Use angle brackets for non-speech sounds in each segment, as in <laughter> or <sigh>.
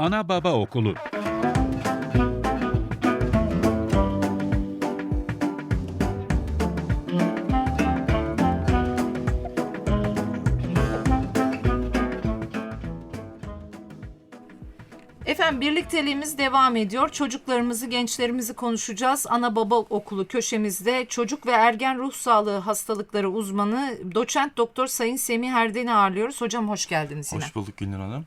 Ana Baba Okulu Efendim birlikteliğimiz devam ediyor. Çocuklarımızı, gençlerimizi konuşacağız. Ana baba okulu köşemizde çocuk ve ergen ruh sağlığı hastalıkları uzmanı doçent doktor Sayın Semih Erden'i ağırlıyoruz. Hocam hoş geldiniz yine. Hoş bulduk Gülnur Hanım.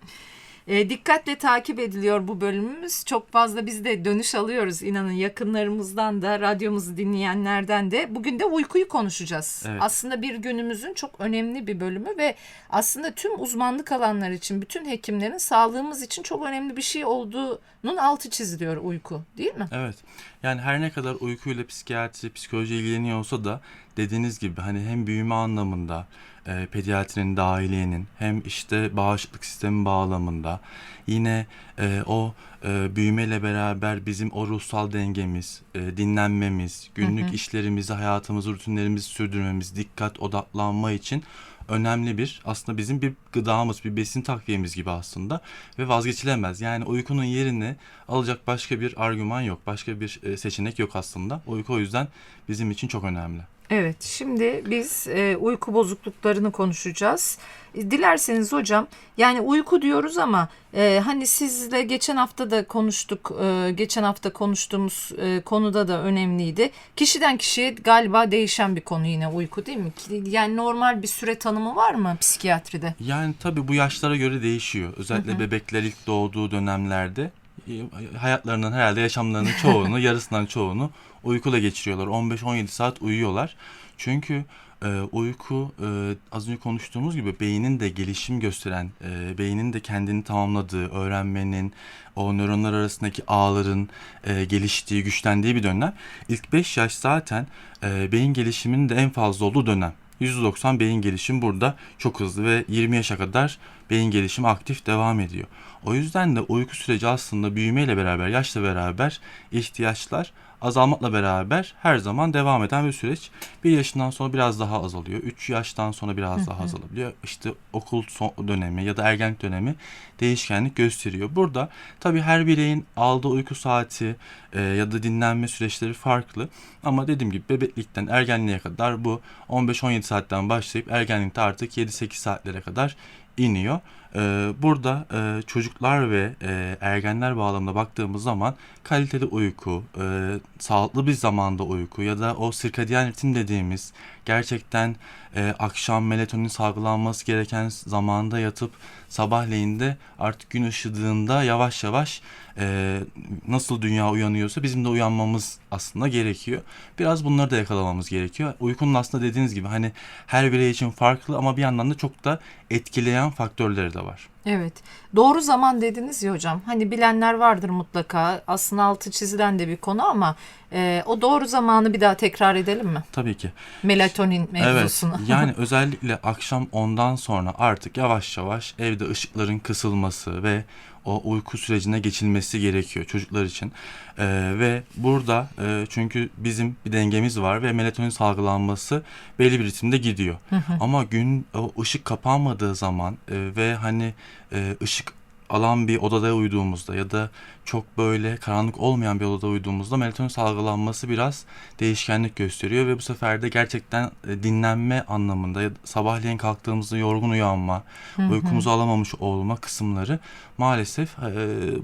E, dikkatle takip ediliyor bu bölümümüz. Çok fazla biz de dönüş alıyoruz inanın yakınlarımızdan da radyomuzu dinleyenlerden de. Bugün de uykuyu konuşacağız. Evet. Aslında bir günümüzün çok önemli bir bölümü ve aslında tüm uzmanlık alanlar için bütün hekimlerin sağlığımız için çok önemli bir şey olduğunun altı çiziliyor uyku değil mi? Evet. Yani her ne kadar uykuyla psikiyatri, psikoloji ilgileniyor olsa da dediğiniz gibi hani hem büyüme anlamında, e, pediatrinin, dahiliyenin hem işte bağışıklık sistemi bağlamında yine e, o e, büyümeyle beraber bizim o ruhsal dengemiz, e, dinlenmemiz, günlük işlerimizi, hayatımızı, rutinlerimizi sürdürmemiz, dikkat, odaklanma için önemli bir aslında bizim bir gıdamız, bir besin takviyemiz gibi aslında ve vazgeçilemez. Yani uykunun yerini alacak başka bir argüman yok, başka bir e, seçenek yok aslında. Uyku o yüzden bizim için çok önemli. Evet, şimdi biz e, uyku bozukluklarını konuşacağız. E, Dilerseniz hocam, yani uyku diyoruz ama e, hani sizle geçen hafta da konuştuk, e, geçen hafta konuştuğumuz e, konuda da önemliydi. Kişiden kişiye galiba değişen bir konu yine uyku değil mi? Yani normal bir süre tanımı var mı psikiyatride? Yani tabii bu yaşlara göre değişiyor. Özellikle bebekler ilk doğduğu dönemlerde e, hayatlarının herhalde yaşamlarının çoğunu, <laughs> yarısından çoğunu uykuyla geçiriyorlar. 15-17 saat uyuyorlar. Çünkü e, uyku e, az önce konuştuğumuz gibi beynin de gelişim gösteren, e, beynin de kendini tamamladığı, öğrenmenin, o nöronlar arasındaki ağların e, geliştiği, güçlendiği bir dönem. İlk 5 yaş zaten e, beyin gelişiminin de en fazla olduğu dönem. %90 beyin gelişim burada çok hızlı ve 20 yaşa kadar beyin gelişimi aktif devam ediyor. O yüzden de uyku süreci aslında büyümeyle beraber, yaşla beraber ihtiyaçlar azalmakla beraber her zaman devam eden bir süreç. Bir yaşından sonra biraz daha azalıyor. 3 yaştan sonra biraz daha azalabiliyor. İşte okul son dönemi ya da ergenlik dönemi değişkenlik gösteriyor. Burada tabii her bireyin aldığı uyku saati e, ya da dinlenme süreçleri farklı. Ama dediğim gibi bebeklikten ergenliğe kadar bu 15-17 saatten başlayıp ergenlikte artık 7-8 saatlere kadar iniyor. Ee, burada e, çocuklar ve e, ergenler bağlamında baktığımız zaman kaliteli uyku, e, sağlıklı bir zamanda uyku ya da o sirkadiyen ritim dediğimiz gerçekten e, akşam melatonin salgılanması gereken zamanda yatıp sabahleyin de artık gün ışıdığında yavaş yavaş e, nasıl dünya uyanıyorsa bizim de uyanmamız aslında gerekiyor. Biraz bunları da yakalamamız gerekiyor. Uykunun aslında dediğiniz gibi hani her birey için farklı ama bir yandan da çok da etkileyen faktörleri de var. Evet. Doğru zaman dediniz ya hocam. Hani bilenler vardır mutlaka. Aslında altı çizilen de bir konu ama e, o doğru zamanı bir daha tekrar edelim mi? Tabii ki. Melatonin Evet. mevzusunu. <laughs> Yani <laughs> özellikle akşam ondan sonra artık yavaş yavaş evde ışıkların kısılması ve o uyku sürecine geçilmesi gerekiyor çocuklar için. Ee, ve burada e, çünkü bizim bir dengemiz var ve melatonin salgılanması belli bir ritimde gidiyor. Ama gün o ışık kapanmadığı zaman e, ve hani e, ışık alan bir odada uyuduğumuzda ya da çok böyle karanlık olmayan bir odada uyuduğumuzda melatonin salgılanması biraz değişkenlik gösteriyor ve bu sefer de gerçekten e, dinlenme anlamında ya da sabahleyin kalktığımızda yorgun uyanma, uykumuzu alamamış olma kısımları maalesef e,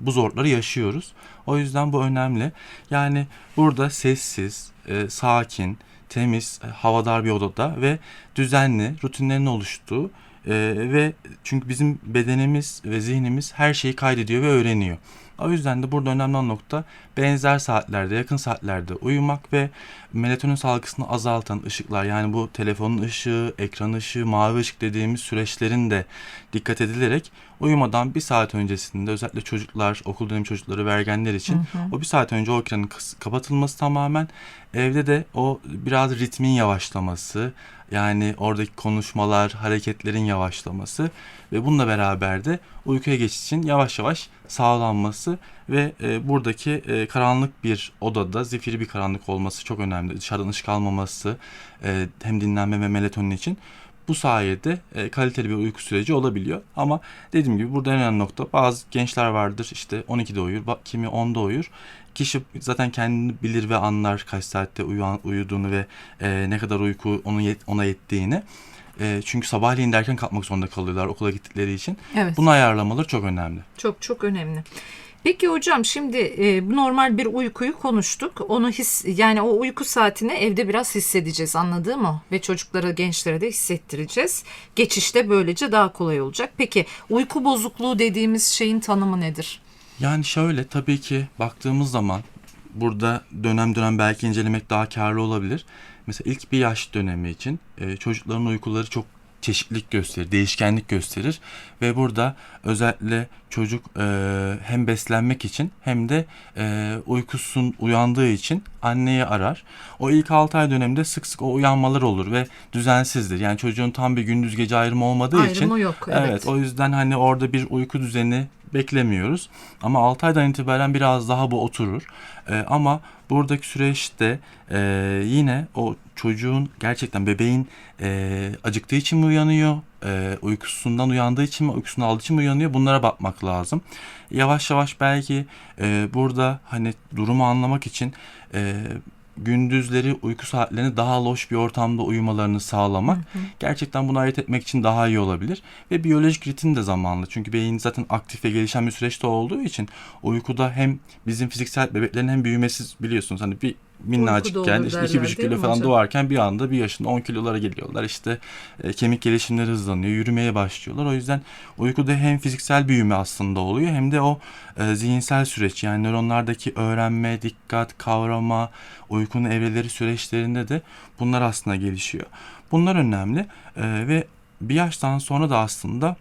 bu zorlukları yaşıyoruz. O yüzden bu önemli. Yani burada sessiz, e, sakin, temiz, e, havadar bir odada ve düzenli rutinlerin oluştuğu e, ve çünkü bizim bedenimiz ve zihnimiz her şeyi kaydediyor ve öğreniyor. O yüzden de burada önemli olan nokta benzer saatlerde, yakın saatlerde uyumak ve melatonin salgısını azaltan ışıklar yani bu telefonun ışığı, ekran ışığı, mavi ışık dediğimiz süreçlerin de dikkat edilerek uyumadan bir saat öncesinde özellikle çocuklar, okul dönemi çocukları ve ergenler için o bir saat önce o ekranın kapatılması tamamen evde de o biraz ritmin yavaşlaması yani oradaki konuşmalar, hareketlerin yavaşlaması ve bununla beraber de uykuya geçiş için yavaş yavaş sağlanması ve e, buradaki e, karanlık bir odada zifiri bir karanlık olması çok önemli. Dışarıdan ışık almaması e, hem dinlenme ve melatonin için. Bu sayede e, kaliteli bir uyku süreci olabiliyor. Ama dediğim gibi burada en önemli nokta bazı gençler vardır işte 12'de uyur, kimi 10'da uyur. Kişi zaten kendini bilir ve anlar kaç saatte uyan, uyuduğunu ve e, ne kadar uyku onun yet- ona yettiğini. E, çünkü sabahleyin derken kalkmak zorunda kalıyorlar okula gittikleri için. Evet. Bunu ayarlamaları çok önemli. Çok çok önemli. Peki hocam şimdi e, normal bir uykuyu konuştuk. Onu his yani o uyku saatini evde biraz hissedeceğiz anladığım o ve çocuklara gençlere de hissettireceğiz. Geçişte böylece daha kolay olacak. Peki uyku bozukluğu dediğimiz şeyin tanımı nedir? Yani şöyle tabii ki baktığımız zaman burada dönem dönem belki incelemek daha karlı olabilir. Mesela ilk bir yaş dönemi için e, çocukların uykuları çok çeşitlilik gösterir, değişkenlik gösterir ve burada özellikle çocuk e, hem beslenmek için hem de e, uykusun uyandığı için anneyi arar. O ilk 6 ay döneminde sık sık o uyanmalar olur ve düzensizdir. Yani çocuğun tam bir gündüz gece ayrımı olmadığı için Ayrımı yok. Evet. Evet. o yüzden hani orada bir uyku düzeni beklemiyoruz. Ama 6 aydan itibaren biraz daha bu oturur. Ee, ama buradaki süreçte e, yine o çocuğun gerçekten bebeğin e, acıktığı için mi uyanıyor, e, uykusundan uyandığı için mi, uykusunu aldığı için mi uyanıyor bunlara bakmak lazım. Yavaş yavaş belki e, burada hani durumu anlamak için e, gündüzleri uyku saatlerini daha loş bir ortamda uyumalarını sağlamak gerçekten bunu ayırt etmek için daha iyi olabilir. Ve biyolojik ritim de zamanlı. Çünkü beyin zaten aktif ve gelişen bir süreçte olduğu için uykuda hem bizim fiziksel bebeklerin hem büyümesi biliyorsunuz hani bir minnacıkken işte iki buçuk kilo falan hocam? doğarken bir anda bir yaşında 10 kilolara geliyorlar. İşte e, kemik gelişimleri hızlanıyor, yürümeye başlıyorlar. O yüzden uykuda hem fiziksel büyüme aslında oluyor hem de o e, zihinsel süreç yani nöronlardaki öğrenme, dikkat, kavrama, uykunun evreleri süreçlerinde de bunlar aslında gelişiyor. Bunlar önemli E, ve bir yaştan sonra da aslında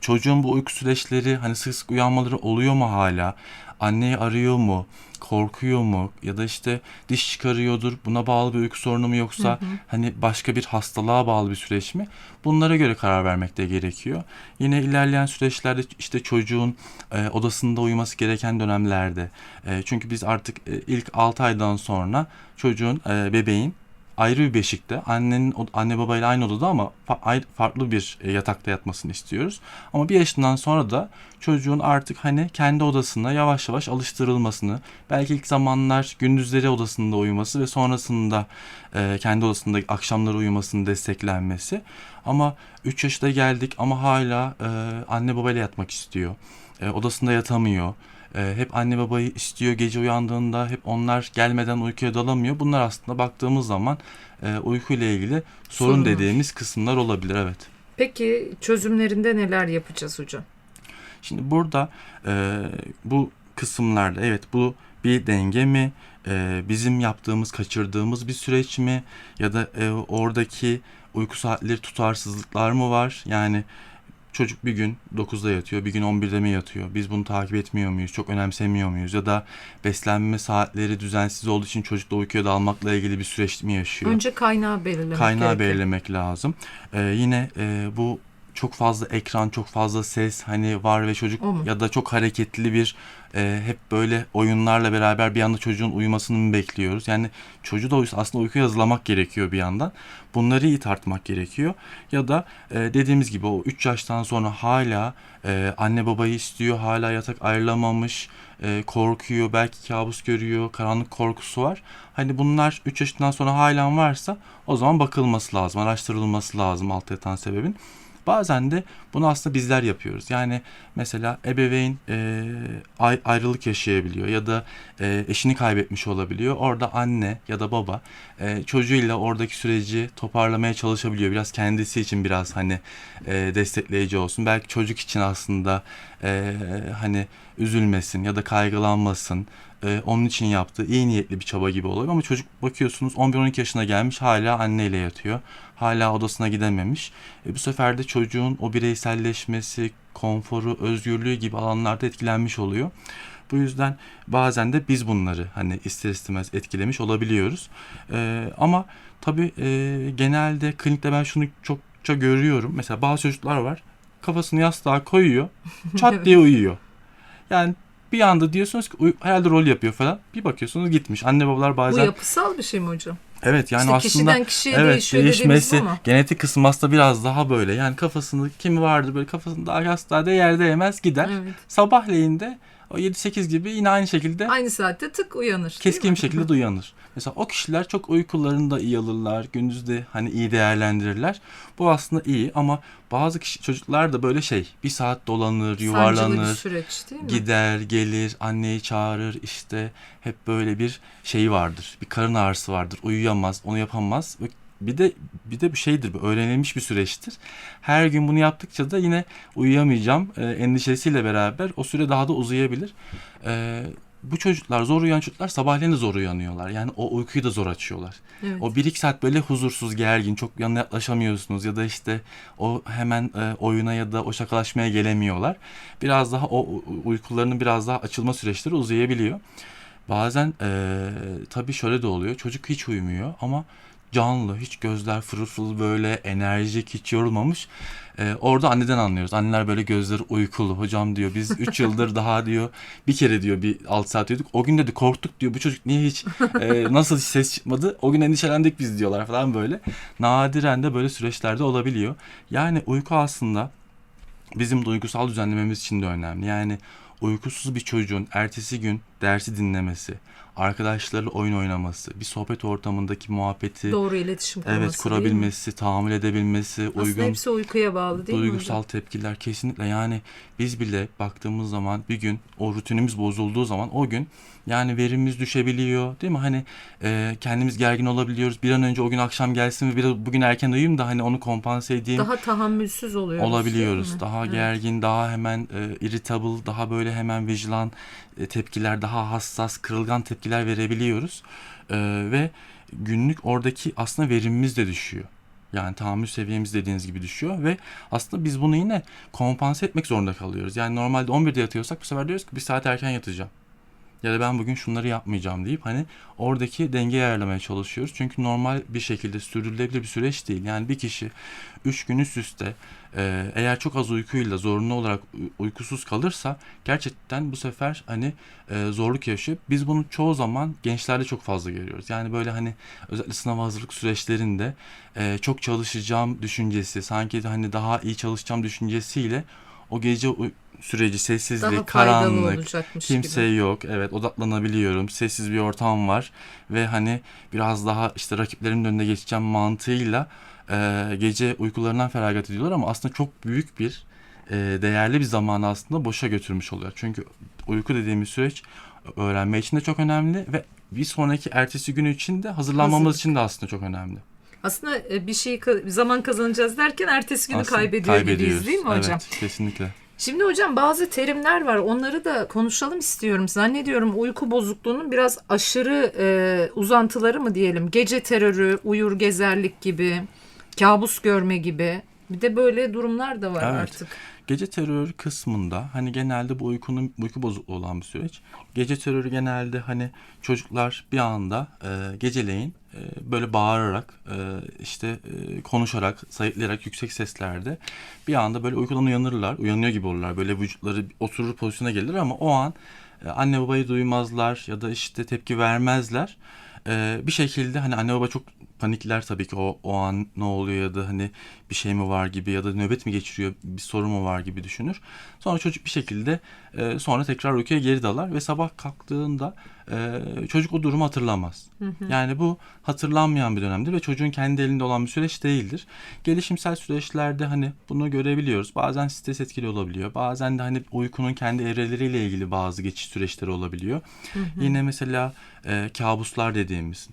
çocuğun bu uyku süreçleri hani sık sık uyanmaları oluyor mu hala? Anneyi arıyor mu? Korkuyor mu? Ya da işte diş çıkarıyordur. Buna bağlı bir uyku sorunu mu yoksa hani başka bir hastalığa bağlı bir süreç mi? Bunlara göre karar vermek de gerekiyor. Yine ilerleyen süreçlerde işte çocuğun e, odasında uyuması gereken dönemlerde. E, çünkü biz artık e, ilk 6 aydan sonra çocuğun, e, bebeğin ayrı bir beşikte annenin anne babayla aynı odada ama ayrı- farklı bir e, yatakta yatmasını istiyoruz. Ama bir yaşından sonra da çocuğun artık hani kendi odasına yavaş yavaş alıştırılmasını, belki ilk zamanlar gündüzleri odasında uyuması ve sonrasında e, kendi odasında akşamları uyumasını desteklenmesi. Ama 3 yaşına geldik ama hala e, anne babayla yatmak istiyor. E, odasında yatamıyor. E, hep anne babayı istiyor gece uyandığında hep onlar gelmeden uykuya dalamıyor. Bunlar aslında baktığımız zaman e, uyku ile ilgili sorun Sorunlar. dediğimiz kısımlar olabilir evet. Peki çözümlerinde neler yapacağız hocam? Şimdi burada e, bu kısımlarda evet bu bir denge mi? E, bizim yaptığımız, kaçırdığımız bir süreç mi? Ya da e, oradaki uyku saatleri tutarsızlıklar mı var? Yani çocuk bir gün 9'da yatıyor, bir gün 11'de mi yatıyor? Biz bunu takip etmiyor muyuz? Çok önemsemiyor muyuz? Ya da beslenme saatleri düzensiz olduğu için çocukla uykuya dalmakla ilgili bir süreç mi yaşıyor? Önce kaynağı belirlemek kaynağı gerekiyor. belirlemek lazım. Ee, yine e, bu çok fazla ekran, çok fazla ses hani var ve çocuk ya da çok hareketli bir e, hep böyle oyunlarla beraber bir anda çocuğun uyumasını mı bekliyoruz? Yani çocuğu da aslında uykuya hazırlamak gerekiyor bir yandan. Bunları iyi tartmak gerekiyor. Ya da e, dediğimiz gibi o 3 yaştan sonra hala e, anne babayı istiyor, hala yatak ayrılamamış, e, korkuyor, belki kabus görüyor, karanlık korkusu var. Hani bunlar 3 yaşından sonra halen varsa o zaman bakılması lazım, araştırılması lazım alt yatan sebebin. Bazen de bunu aslında bizler yapıyoruz. Yani mesela ebeveyn e, ay- ayrılık yaşayabiliyor ya da e, eşini kaybetmiş olabiliyor. Orada anne ya da baba e, çocuğuyla oradaki süreci toparlamaya çalışabiliyor. Biraz kendisi için biraz hani e, destekleyici olsun. Belki çocuk için aslında e, hani üzülmesin ya da kaygılanmasın. Onun için yaptığı iyi niyetli bir çaba gibi oluyor ama çocuk bakıyorsunuz 11-12 yaşına gelmiş hala anneyle yatıyor. Hala odasına gidememiş. E, bu sefer de çocuğun o bireyselleşmesi, konforu, özgürlüğü gibi alanlarda etkilenmiş oluyor. Bu yüzden bazen de biz bunları hani ister istemez etkilemiş olabiliyoruz. E, ama tabii e, genelde klinikte ben şunu çokça görüyorum. Mesela bazı çocuklar var kafasını yastığa koyuyor <laughs> çat diye uyuyor. Yani bir anda diyorsunuz ki "Uy- herhalde rol yapıyor falan. Bir bakıyorsunuz gitmiş. Anne babalar Bu bazen yapısal bir şey mi hocam? Evet yani İşte aslında kişiden kişiye evet değişiyor değişmesi mu? genetik kısmı aslında biraz daha böyle yani kafasını kimi vardır böyle kafasını daha asla yerde yemez gider. Evet. Sabahleyin de o 7-8 gibi yine aynı şekilde Aynı saatte tık uyanır. keskin bir şekilde uyanır. Mesela o kişiler çok uykularını da iyi alırlar. Gündüz de hani iyi değerlendirirler. Bu aslında iyi ama bazı kişi, çocuklar da böyle şey bir saat dolanır, yuvarlanır, süreç değil mi? gider, gelir, anneyi çağırır işte hep böyle bir şey vardır. Bir karın ağrısı vardır. Uyuyamaz, onu yapamaz. Ve Bir de bir de bir şeydir, bu öğrenilmiş bir süreçtir. Her gün bunu yaptıkça da yine uyuyamayacağım e, endişesiyle beraber o süre daha da uzayabilir. E, bu çocuklar zor uyuyan çocuklar sabahleyin de zor uyanıyorlar. Yani o uykuyu da zor açıyorlar. Evet. O bir iki saat böyle huzursuz, gergin, çok yanına yaklaşamıyorsunuz ya da işte o hemen e, oyuna ya da o şakalaşmaya gelemiyorlar. Biraz daha o uykularının biraz daha açılma süreçleri uzayabiliyor. Bazen e, tabii şöyle de oluyor. Çocuk hiç uyumuyor ama canlı, hiç gözler fırıl böyle enerjik, hiç yorulmamış. E, orada anneden anlıyoruz. Anneler böyle gözleri uykulu. Hocam diyor biz 3 yıldır daha diyor bir kere diyor bir 6 saat uyuduk. O gün dedi korktuk diyor. Bu çocuk niye hiç e, nasıl hiç ses çıkmadı? O gün endişelendik biz diyorlar falan böyle. Nadiren de böyle süreçlerde olabiliyor. Yani uyku aslında bizim duygusal düzenlememiz için de önemli. Yani uykusuz bir çocuğun ertesi gün dersi dinlemesi, arkadaşlarıyla oyun oynaması, bir sohbet ortamındaki muhabbeti Doğru iletişim kurması evet mi? kurabilmesi, tahammül edebilmesi, Aslında uygun hepsi uykuya bağlı değil mi duygusal hocam? tepkiler kesinlikle yani biz bile baktığımız zaman bir gün o rutinimiz bozulduğu zaman o gün yani verimimiz düşebiliyor değil mi? Hani e, kendimiz gergin olabiliyoruz. Bir an önce o gün akşam gelsin ve biraz bugün erken uyuyayım da hani onu kompanse edeyim Daha tahammülsüz oluyoruz. olabiliyoruz. mi? Daha Evet. gergin, daha hemen e, irritable, daha böyle hemen vigilan e, tepkiler, daha hassas, kırılgan tepkiler verebiliyoruz. E, ve günlük oradaki aslında verimimiz de düşüyor. Yani tahammül seviyemiz dediğiniz gibi düşüyor ve aslında biz bunu yine kompanse etmek zorunda kalıyoruz. Yani normalde 11'de yatıyorsak bu sefer diyoruz ki bir saat erken yatacağım. Ya da ben bugün şunları yapmayacağım deyip hani oradaki dengeyi ayarlamaya çalışıyoruz. Çünkü normal bir şekilde sürdürülebilir bir süreç değil. Yani bir kişi 3 gün üst üste e, eğer çok az uykuyla zorunlu olarak uy- uykusuz kalırsa gerçekten bu sefer hani e, zorluk yaşıyor. Biz bunu çoğu zaman gençlerde çok fazla görüyoruz. Yani böyle hani özellikle sınav hazırlık süreçlerinde e, çok çalışacağım düşüncesi, sanki hani daha iyi çalışacağım düşüncesiyle o gece süreci sessizlik, Daha karanlık, Kimse gibi. yok. Evet odaklanabiliyorum. Sessiz bir ortam var. Ve hani biraz daha işte rakiplerimin önüne geçeceğim mantığıyla e, gece uykularından feragat ediyorlar ama aslında çok büyük bir e, değerli bir zamanı aslında boşa götürmüş oluyor. Çünkü uyku dediğimiz süreç öğrenme için de çok önemli ve bir sonraki ertesi gün için de hazırlanmamız Hazırlık. için de aslında çok önemli. Aslında e, bir şey zaman kazanacağız derken ertesi günü Aslında kaybediyor gibiyiz değil mi hocam? Evet kesinlikle. Şimdi hocam bazı terimler var. Onları da konuşalım istiyorum. Zannediyorum uyku bozukluğunun biraz aşırı e, uzantıları mı diyelim? Gece terörü, uyur gezerlik gibi, kabus görme gibi. Bir de böyle durumlar da var Evet. artık. Gece terörü kısmında hani genelde bu uykunun uyku bozukluğu olan bir süreç. Gece terörü genelde hani çocuklar bir anda e, geceleyin e, böyle bağırarak e, işte e, konuşarak sayıklayarak yüksek seslerde bir anda böyle uykudan uyanırlar. Uyanıyor gibi olurlar. Böyle vücutları oturur pozisyona gelir ama o an e, anne babayı duymazlar ya da işte tepki vermezler. E, bir şekilde hani anne baba çok panikler tabii ki o, o an ne oluyor ya da hani bir şey mi var gibi ya da nöbet mi geçiriyor bir sorun mu var gibi düşünür. Sonra çocuk bir şekilde e, sonra tekrar uykuya geri dalar ve sabah kalktığında e, çocuk o durumu hatırlamaz. Yani bu hatırlanmayan bir dönemdir ve çocuğun kendi elinde olan bir süreç değildir. Gelişimsel süreçlerde hani bunu görebiliyoruz. Bazen stres etkili olabiliyor. Bazen de hani uykunun kendi evreleriyle ilgili bazı geçiş süreçleri olabiliyor. Yine mesela e, kabuslar dediğimiz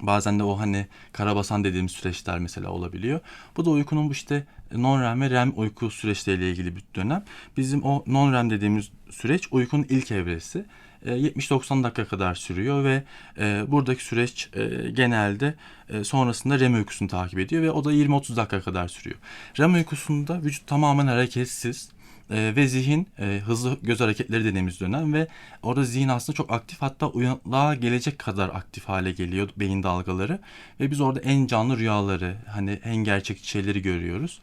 Bazen de o hani karabasan dediğimiz süreçler mesela olabiliyor. Bu da uykunun bu işte non-REM ve REM uyku süreçleriyle ilgili bir dönem. Bizim o non-REM dediğimiz süreç uykunun ilk evresi. E, 70-90 dakika kadar sürüyor ve e, buradaki süreç e, genelde e, sonrasında REM uykusunu takip ediyor ve o da 20-30 dakika kadar sürüyor. REM uykusunda vücut tamamen hareketsiz e, ve zihin e, hızlı göz hareketleri dediğimiz dönem ve orada zihin aslında çok aktif hatta uyanıklığa gelecek kadar aktif hale geliyor beyin dalgaları. Ve biz orada en canlı rüyaları hani en gerçekçi şeyleri görüyoruz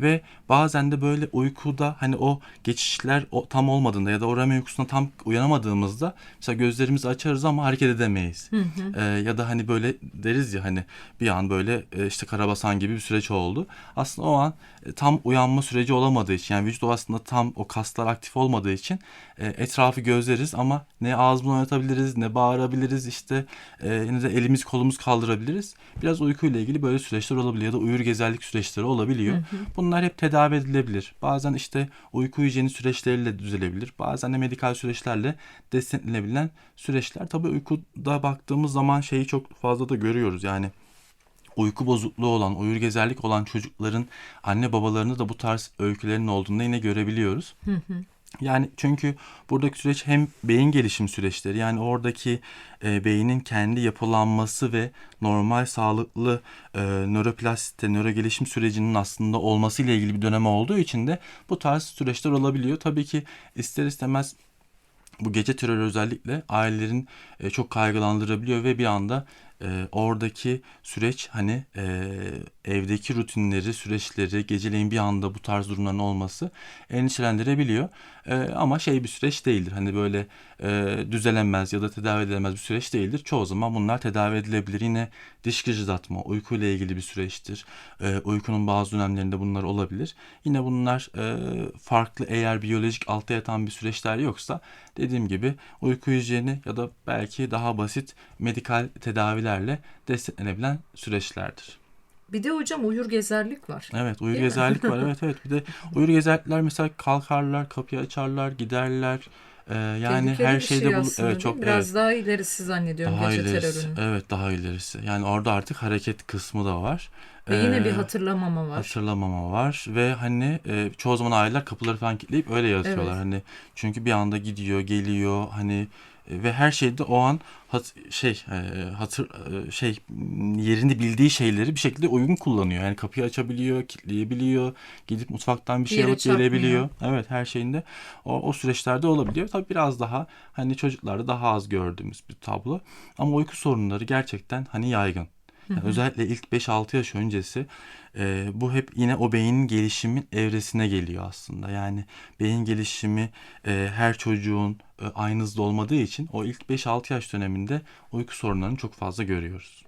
ve bazen de böyle uykuda hani o geçişler o, tam olmadığında ya da o REM uykusuna tam uyanamadığımızda mesela gözlerimizi açarız ama hareket edemeyiz. Ee, ya da hani böyle deriz ya hani bir an böyle e, işte karabasan gibi bir süreç oldu. Aslında o an e, tam uyanma süreci olamadığı için yani vücut aslında tam o kaslar aktif olmadığı için e, etrafı gözleriz ama ne ağzımızı oynatabiliriz ne bağırabiliriz işte e, ne de elimiz kolumuz kaldırabiliriz. Biraz uykuyla ilgili böyle süreçler olabiliyor ya da uyur gezerlik süreçleri olabiliyor. Bunlar hep tedavi edilebilir. Bazen işte uyku hijyeni süreçleriyle düzelebilir. Bazen de medikal süreçlerle desteklenebilen süreçler. Tabii uykuda baktığımız zaman şeyi çok fazla da görüyoruz. Yani uyku bozukluğu olan, uyur gezerlik olan çocukların anne babalarını da bu tarz öykülerin olduğunu yine görebiliyoruz. Yani çünkü buradaki süreç hem beyin gelişim süreçleri yani oradaki e, beynin kendi yapılanması ve normal sağlıklı e, nöroplasite, nöro gelişim sürecinin aslında olması ile ilgili bir dönem olduğu için de bu tarz süreçler olabiliyor. Tabii ki ister istemez bu gece terörü özellikle ailelerin e, çok kaygılandırabiliyor ve bir anda e, oradaki süreç hani e, evdeki rutinleri, süreçleri, geceleyin bir anda bu tarz durumların olması endişelendirebiliyor. E, ama şey bir süreç değildir. Hani böyle e, düzelenmez ya da tedavi edilemez bir süreç değildir. Çoğu zaman bunlar tedavi edilebilir. Yine diş gıcırdatma, uykuyla ilgili bir süreçtir. E, uykunun bazı dönemlerinde bunlar olabilir. Yine bunlar e, farklı eğer biyolojik altta yatan bir süreçler yoksa dediğim gibi uyku hijyeni ya da belki daha basit medikal tedavilerle desteklenebilen süreçlerdir. Bir de hocam uyur gezerlik var. Evet uyur Değil mi? gezerlik var <laughs> evet evet bir de uyur gezerlikler mesela kalkarlar kapıyı açarlar giderler Ee, yani Tehlikeli her şeyde şey aslında evet çok mi? Biraz evet daha ilerisi zannediyorum daha gece ilerisi terörünün. evet daha ilerisi yani orada artık hareket kısmı da var. Ve yine bir Ee, hatırlamama var. hatırlamama var ve hani e, çoğu zaman aileler kapıları falan kilitleyip öyle yatıyorlar Evet. hani çünkü bir anda gidiyor geliyor hani ve her şeyde o an hat, şey e, hatır e, şey yerini bildiği şeyleri bir şekilde uygun kullanıyor. Yani kapıyı açabiliyor, kilitleyebiliyor, gidip mutfaktan bir şey yere alıp çarpmıyor. gelebiliyor. Evet her şeyinde o, o süreçlerde olabiliyor. Tabii biraz daha hani çocuklarda daha az gördüğümüz bir tablo. Ama uyku sorunları gerçekten hani yaygın. Yani özellikle ilk 5-6 yaş öncesi e, bu hep yine o beynin gelişimin evresine geliyor aslında. Yani beyin gelişimi e, her çocuğun e, aynı hızda olmadığı için o ilk 5-6 yaş döneminde uyku sorunlarını çok fazla görüyoruz.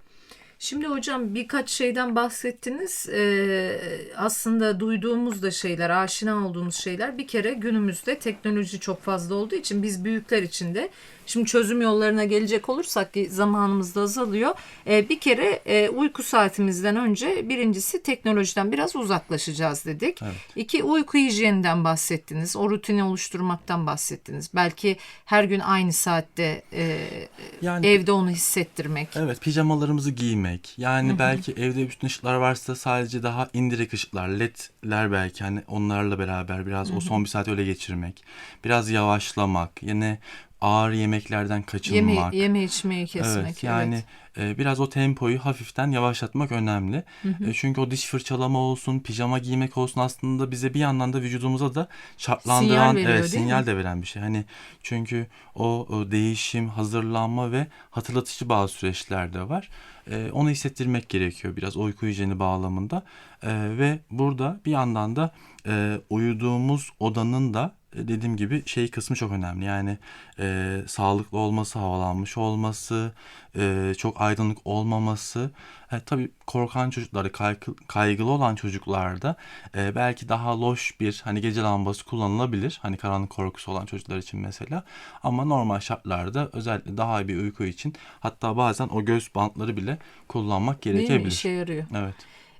Şimdi hocam birkaç şeyden bahsettiniz. Ee, aslında duyduğumuz da şeyler, aşina olduğumuz şeyler. Bir kere günümüzde teknoloji çok fazla olduğu için biz büyükler için de şimdi çözüm yollarına gelecek olursak ki zamanımız da azalıyor. Ee, bir kere e, uyku saatimizden önce birincisi teknolojiden biraz uzaklaşacağız dedik. Evet. İki uyku hijyeninden bahsettiniz. O rutini oluşturmaktan bahsettiniz. Belki her gün aynı saatte e, Yani evde onu hissettirmek. Evet pijamalarımızı giymek. Yani belki evde bütün ışıklar varsa sadece daha indirek ışıklar, ledler belki hani onlarla beraber biraz o son bir saat öyle geçirmek. Biraz yavaşlamak. Yine ağır yemeklerden kaçınmak. Yeme, yeme içmeyi kesmek. Evet yani e, biraz o tempoyu hafiften yavaşlatmak önemli. E, çünkü o diş fırçalama olsun, pijama giymek olsun aslında bize bir yandan da vücudumuza da şartlandıran, Sinyal veriyor, evet, sinyal mi? de veren bir şey. Hani çünkü o, o değişim, hazırlanma ve hatırlatıcı bazı süreçler de var. E, onu hissettirmek gerekiyor biraz uyku hijyeni bağlamında. E, ve burada bir yandan da e, uyuduğumuz odanın da dediğim gibi şey kısmı çok önemli. Yani e, sağlıklı olması, havalanmış olması, e, çok aydınlık olmaması. E, tabii korkan çocuklarda, kaygı- kaygılı olan çocuklarda e, belki daha loş bir hani gece lambası kullanılabilir. Hani karanlık korkusu olan çocuklar için mesela. Ama normal şartlarda özellikle daha iyi bir uyku için hatta bazen o göz bantları bile kullanmak Değil mi? gerekebilir. İşe yarıyor. Evet.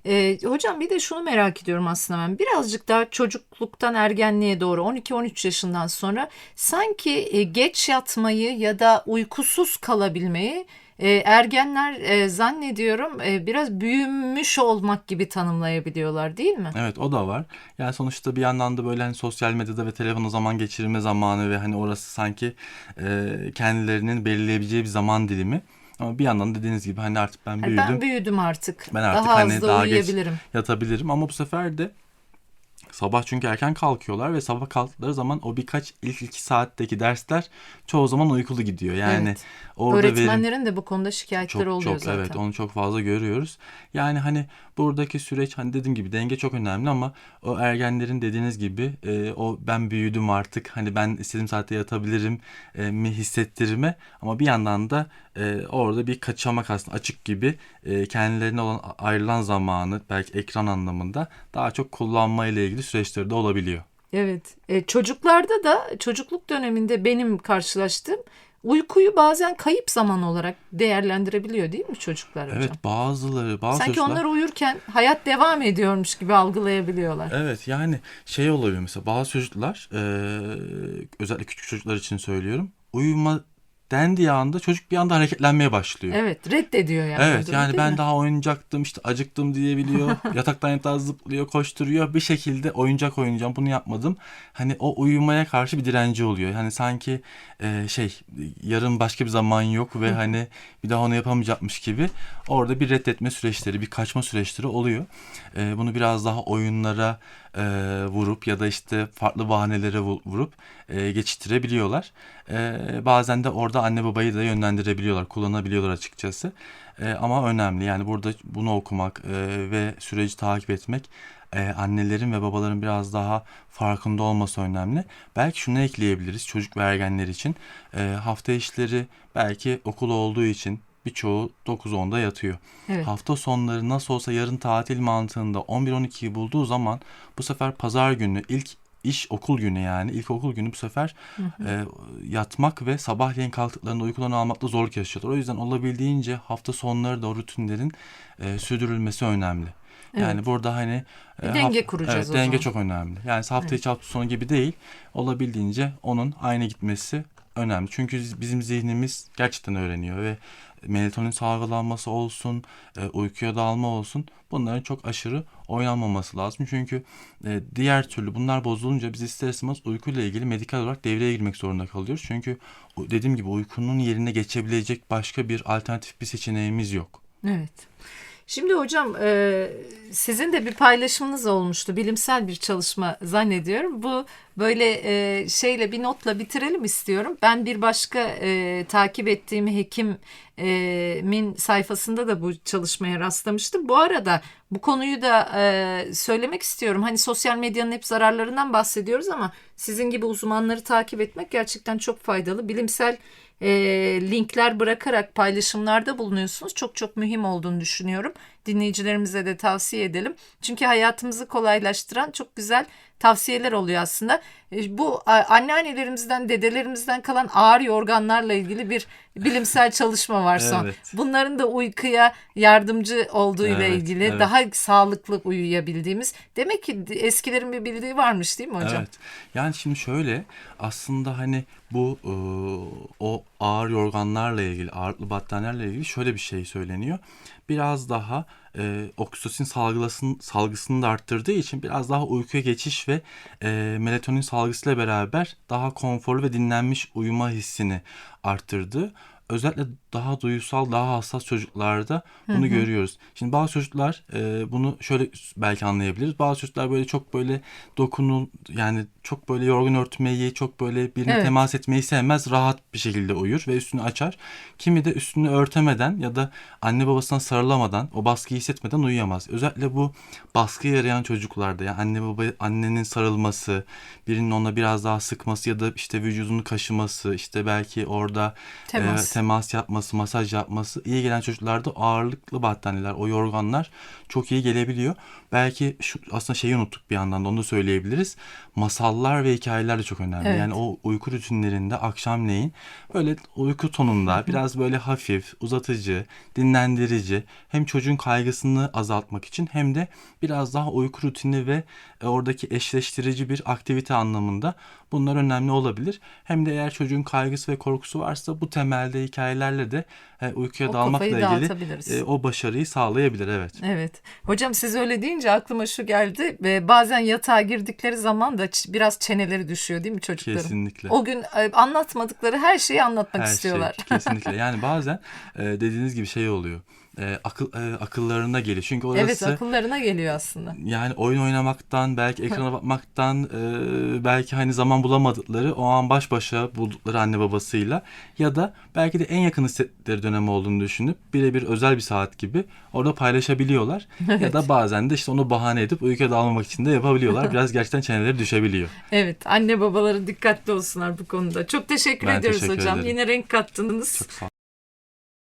Ee, hocam bir de şunu merak ediyorum aslında ben. Birazcık daha çocukluktan ergenliğe doğru 12-13 yaşından sonra sanki e, geç yatmayı ya da uykusuz kalabilmeyi e, ergenler e, zannediyorum e, biraz büyümüş olmak gibi tanımlayabiliyorlar değil mi? Evet o da var. Yani sonuçta bir yandan da böyle hani sosyal medyada ve telefonda zaman geçirme zamanı ve hani orası sanki e, kendilerinin belirleyebileceği bir zaman dilimi. Ama bir yandan da dediğiniz gibi hani artık ben Hani büyüdüm. ben büyüdüm artık. Ben artık daha hani daha geç uyuyabilirim. yatabilirim ama bu sefer de Sabah çünkü erken kalkıyorlar ve sabah kalktıkları zaman o birkaç ilk iki saatteki dersler çoğu zaman uykulu gidiyor. Yani Evet. orada verim Öğretmenlerin de bu konuda şikayetleri çok oluyor çok zaten. evet onu çok fazla görüyoruz. Yani hani buradaki süreç hani dediğim gibi denge çok önemli ama o ergenlerin dediğiniz gibi e, o ben büyüdüm artık hani ben istediğim saatte yatabilirim e, mi hissettirme ama bir yandan da e, orada bir kaçamak aslında açık gibi e, kendilerine olan ayrılan zamanı belki ekran anlamında daha çok kullanma ile ilgili süreçleri de olabiliyor. Evet. E, çocuklarda da çocukluk döneminde benim karşılaştığım uykuyu bazen kayıp zaman olarak değerlendirebiliyor değil mi çocuklar hocam? Evet bazıları bazı Sanki çocuklar- onlar uyurken hayat devam ediyormuş gibi algılayabiliyorlar. Evet yani şey olabiliyor mesela bazı çocuklar e, özellikle küçük çocuklar için söylüyorum uyuma dendiği anda çocuk bir anda hareketlenmeye başlıyor. Evet, reddediyor yani. Evet yani ben mi? daha oynayacaktım işte acıktım diyebiliyor. <laughs> Yataktan yatağa zıplıyor, koşturuyor. Bir şekilde oyuncak oynayacağım bunu yapmadım. Hani o uyumaya karşı bir direnci oluyor. Hani sanki e, şey yarın başka bir zaman yok ve hani bir daha onu yapamayacakmış gibi orada bir reddetme süreçleri, bir kaçma süreçleri oluyor. E, bunu biraz daha oyunlara e, vurup ya da işte farklı bahanelere vu- vurup e, geçiştirebiliyorlar. E, bazen de orada anne babayı da yönlendirebiliyorlar, kullanabiliyorlar açıkçası. E, ama önemli yani burada bunu okumak e, ve süreci takip etmek e, annelerin ve babaların biraz daha farkında olması önemli. Belki şunu ekleyebiliriz çocuk ve ergenler için. E, hafta işleri belki okul olduğu için birçoğu 9-10'da yatıyor. Evet. Hafta sonları nasıl olsa yarın tatil mantığında 11-12'yi bulduğu zaman bu sefer pazar günü ilk iş okul günü yani ilk okul günü bu sefer e, yatmak ve sabahleyin kalktıklarında uykularını almakta zorluk yaşıyorlar. O yüzden olabildiğince hafta sonları da o rutinlerin e, sürdürülmesi önemli. Yani Evet. burada hani Bir e, denge kuracağız evet, o denge zaman. çok önemli. Yani hafta içi hafta sonu gibi değil. Olabildiğince onun aynı gitmesi önemli. Çünkü bizim zihnimiz gerçekten öğreniyor ve melatonin salgılanması olsun, e, uykuya dalma olsun bunların çok aşırı oynanmaması lazım. Çünkü e, diğer türlü bunlar bozulunca biz ister istemez uykuyla ilgili medikal olarak devreye girmek zorunda kalıyoruz. Çünkü dediğim gibi uykunun yerine geçebilecek başka bir alternatif bir seçeneğimiz yok. Evet. Şimdi hocam e, sizin de bir paylaşımınız olmuştu. Bilimsel bir çalışma zannediyorum. Bu böyle e, şeyle bir notla bitirelim istiyorum. Ben bir başka e, takip ettiğim hekimin sayfasında da bu çalışmaya rastlamıştım. Bu arada bu konuyu da e, söylemek istiyorum. Hani sosyal medyanın hep zararlarından bahsediyoruz ama sizin gibi uzmanları takip etmek gerçekten çok faydalı. Bilimsel e, linkler bırakarak paylaşımlarda bulunuyorsunuz. Çok çok mühim olduğunu düşünüyorum. Dinleyicilerimize de tavsiye edelim. Çünkü hayatımızı kolaylaştıran çok güzel tavsiyeler oluyor aslında. E, Bu anneannelerimizden, dedelerimizden kalan ağır yorganlarla ilgili bir bilimsel çalışma var son. Evet. Bunların da uykuya yardımcı olduğu ile Evet, ilgili evet. daha sağlıklı uyuyabildiğimiz. Demek ki eskilerin bir bildiği varmış değil mi hocam? Evet. Yani şimdi şöyle aslında hani bu e, o ağır yorganlarla ilgili, ağırlıklı battaniyelerle ilgili şöyle bir şey söyleniyor. Biraz daha e, oksitosin salgılasın, salgısını da arttırdığı için biraz daha uykuya geçiş ve e, melatonin salgısıyla beraber daha konforlu ve dinlenmiş uyuma hissini arttırdı. Özellikle daha duygusal, daha hassas çocuklarda bunu görüyoruz. Şimdi bazı çocuklar e, bunu şöyle belki anlayabiliriz. Bazı çocuklar böyle çok böyle dokunul yani çok böyle yorgun örtmeyi, çok böyle birine Evet. temas etmeyi sevmez. Rahat bir şekilde uyur ve üstünü açar. Kimi de üstünü örtemeden ya da anne babasına sarılamadan, o baskıyı hissetmeden uyuyamaz. Özellikle bu baskı yarayan çocuklarda yani anne baba annenin sarılması, birinin ona biraz daha sıkması ya da işte vücudunu kaşıması, işte belki orada Temas. e, temas yapması, masaj yapması iyi gelen çocuklarda ağırlıklı battaniyeler, o yorganlar çok iyi gelebiliyor. Belki şu aslında şeyi unuttuk bir yandan da onu da söyleyebiliriz. Masallar ve hikayeler de çok önemli. Evet. Yani o uyku rutinlerinde akşamleyin böyle uyku tonunda biraz böyle hafif, uzatıcı, dinlendirici hem çocuğun kaygısını azaltmak için hem de biraz daha uyku rutini ve e, oradaki eşleştirici bir aktivite anlamında bunlar önemli olabilir. Hem de eğer çocuğun kaygısı ve korkusu varsa bu temelde hikayelerle de e, uykuya O dalmakla ilgili e, o başarıyı sağlayabilir evet. Evet. Hocam siz öyle deyince aklıma şu geldi. Ve bazen yatağa girdikleri zaman da biraz çeneleri düşüyor değil mi çocukların? Kesinlikle. O gün e, anlatmadıkları her şeyi anlatmak Her istiyorlar. şey <laughs> kesinlikle. Yani bazen e, dediğiniz gibi şey oluyor. E, akıl e, akıllarına geliyor. Çünkü Evet orası akıllarına geliyor aslında. yani oyun oynamaktan, belki ekrana bakmaktan, e, belki hani zaman bulamadıkları, o an baş başa buldukları anne babasıyla ya da belki de en yakın hissettikleri dönemi olduğunu düşünüp birebir özel bir saat gibi orada paylaşabiliyorlar. <laughs> Ya da bazen de işte onu bahane edip uykuya dalmamak için de yapabiliyorlar. <laughs> Biraz gerçekten çeneleri düşebiliyor. Evet anne babaları dikkatli olsunlar bu konuda. Çok teşekkür Ben ediyoruz teşekkür hocam. ederim. Yine renk kattınız. Çok sağ